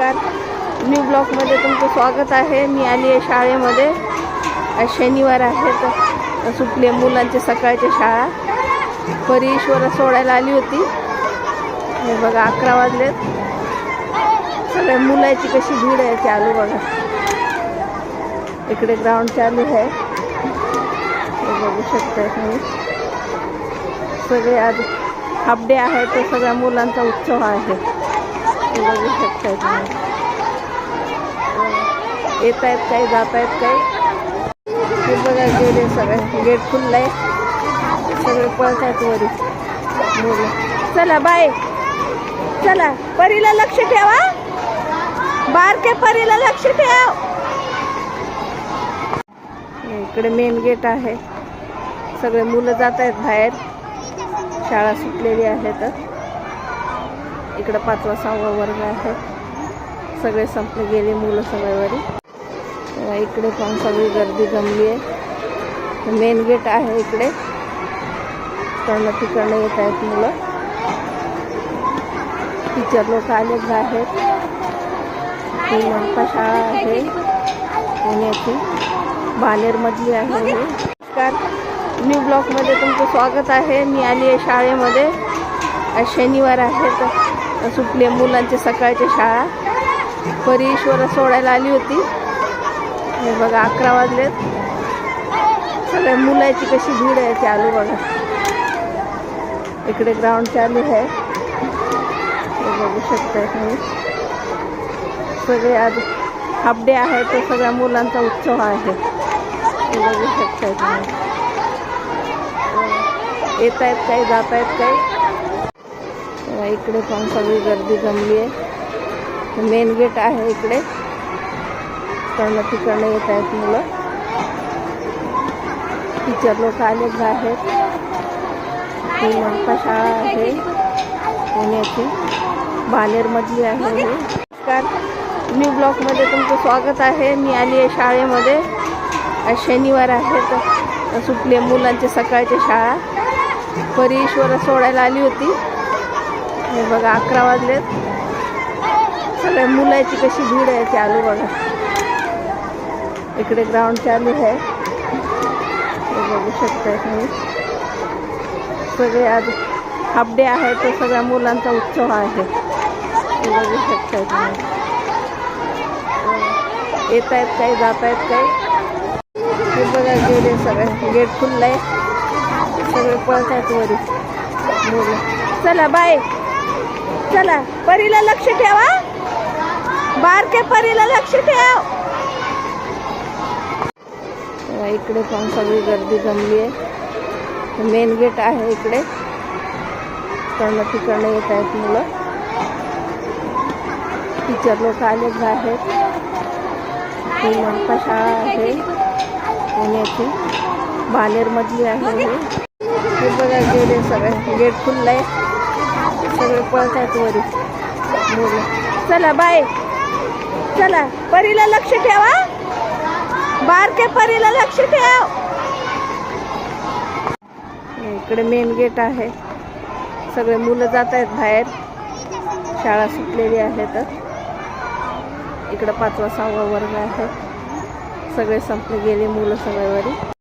नमस्कार. न्यू ब्लॉकमध्ये तुमचं स्वागत आहे. मी आली आहे शाळेमध्ये. शनिवार आहे तर सुटले मुलांचे सकाळच्या शाळा. परी सोडायला आली होती. हे बघा अकरा वाजलेत. सगळ्या मुलाची कशी भीड आहे चालू बघा. इकडे ग्राउंड चालू आहे. हे बघू शकताय तुम्ही. सगळे आज हाफ डे आहे तर सगळ्या मुलांचा उत्सव आहे. हे बघू शकताय तुम्ही. येत आहेत काही जात आहेत काही. हे बघा गेट आहे सगळे गेट खुल्लं आहे सगळे पळत आहेत वरी. मुलं. चला बाय. चला परीला लक्ष ठेवा. बारके परीला लक्ष ठेव. इकडे मेन गेट आहे. सगळे मुलं जात आहेत बाहेर. शाळा सुटलेली आहे तर. इकडं पाचवा सहावा वर्ग आहे. सगळे संपले गेले मुलं सगळ्यावरी इकडे पण सगळी गर्दी जमली आहे. मेन गेट आहे इकडे. तिकडनं तिकडनं येत आहेत मुलं. टीचर लोक आलेच आहेत ही मनपा शाळा आहे. पुण्याची. बानेरमधली आहे हे. नमस्कार. न्यू ब्लॉकमध्ये तुमचं स्वागत आहे. मी आली आहे शाळेमध्ये. आज शनिवार आहे तर सुटले मुलांच्या सकाळच्या शाळा. परी ईश्वरा सोडायला आली होती. हे बघा अकरा वाजलेत. सगळ्या मुलाची कशी भीड आहे चालू बघा. इकडे ग्राउंड चालू आहे. हे बघू शकताय तुम्ही. सगळे आज हाफ डे आहे तो सगळ्या मुलांचा उत्सव आहे. हे बघू शकताय तुम्ही. येत आहेत काही जात आहेत काही. इकडे पण सगळी गर्दी जमली आहे. मेन गेट आहे इकडे. तिकडनं तिकडनं येत आहेत मुलं. टीचर लोक आलेच आहेत ही मनपा शाळा आहे पुण्याची. बालेरमधली आहे हे. नमस्कार. न्यू ब्लॉकमध्ये तुमचं स्वागत आहे. मी आली आहे शाळेमध्ये. आज शनिवार आहे तर सुटले मुलांचे सकाळच्या शाळा. परी सोडायला आली होती. हे बघा अकरा वाजलेत. सगळ्या मुलाची कशी भीड आहे चालू बघा. इकडे ग्राउंड चालू आहे. हे बघू शकताय तुम्ही. सगळे आज हाफ डे आहे तो सगळ्या मुलांचा उत्सव आहे. हे बघू शकताय तुम्ही. येत आहेत काही जात आहेत काही. हे बघा गेट आहे सगळे. गेट खुललं आहे सगळे पळत आहेत वरी. मुलं. चला बाय चला परीला लक्ष ठेवा. बारके परीला लक्ष ठेव. इकडे पण सगळी गर्दी जमली आहे. मेन गेट आहे इकडे. तिकडनं तिकडनं येत आहेत मुलं. टीचर लोक आलेच आहेत ही मनपा शाळा आहे. पुण्याची. बानेरमधली आहे. हे बघा गेट आहे सगळे. गेट खुल्लं आहे सगळे पळतात आहेत वरी मुलं चला बाय. चला परीला लक्ष ठेवा. बारके परीला लक्ष ठेव. इकडे मेन गेट आहे. सगळे मुलं जात आहेत बाहेर. शाळा सुटलेली आहे तर. इकडं पाचवा सहावा वर्ग आहे. सगळे संपले गेले मुलं सगळ्यावरी